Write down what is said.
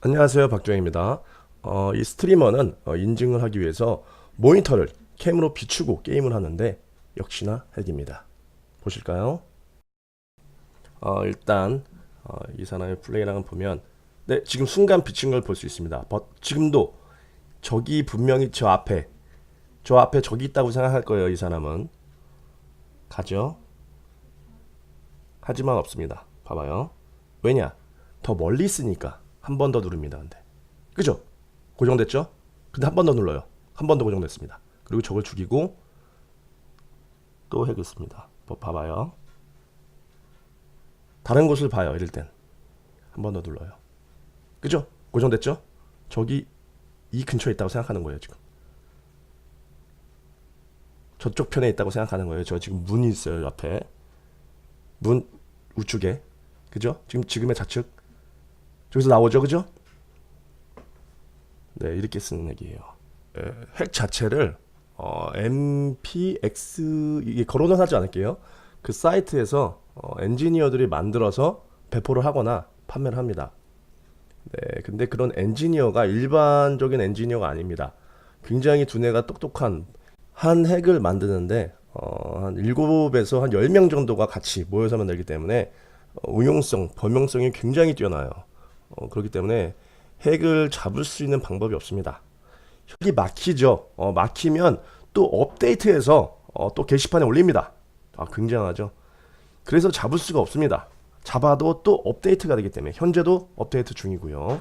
안녕하세요 박정입니다. 어, 이 스트리머는 어, 인증을 하기 위해서 모니터를 캠으로 비추고 게임을 하는데 역시나 핵입니다. 보실까요? 어, 일단 어, 이 사람의 플레이랑을 보면 네 지금 순간 비친 걸 볼 수 있습니다. 버- 지금도 적이 분명히 저 앞에 저 앞에 적이 있다고 생각할 거예요. 이 사람은 가죠. 하지만 없습니다. 봐봐요. 왜냐? 더 멀리 있으니까 한 번 더 누릅니다. 근데 그죠? 고정됐죠? 근데 한 번 더 눌러요. 한 번 더 고정됐습니다. 그리고 저걸 죽이고 또 해겠습니다. 뭐 봐봐요. 다른 곳을 봐요. 이럴 땐 한 번 더 눌러요. 그죠? 고정됐죠? 저기 이 근처에 있다고 생각하는 거예요. 지금 저쪽 편에 있다고 생각하는 거예요. 저 지금 문이 있어요. 앞에 문 우측에 그죠? 지금 지금의 좌측 저기서 나오죠, 그죠? 네, 이렇게 쓰는 핵이에요. 에, 핵 자체를 어, MPX 이게 거론은 하지 않을게요. 그 사이트에서 어, 엔지니어들이 만들어서 배포를 하거나 판매를 합니다. 네, 근데 그런 엔지니어가 일반적인 엔지니어가 아닙니다. 굉장히 두뇌가 똑똑한 한 핵을 만드는데 어, 한 7에서 한 10명 정도가 같이 모여서 만들기 때문에 어, 응용성, 범용성이 굉장히 뛰어나요. 어, 그렇기 때문에 핵을 잡을 수 있는 방법이 없습니다. 혈이 막히죠. 어, 막히면 또 업데이트해서 어, 또 게시판에 올립니다. 아, 굉장하죠. 그래서 잡을 수가 없습니다. 잡아도 또 업데이트가 되기 때문에 현재도 업데이트 중이고요.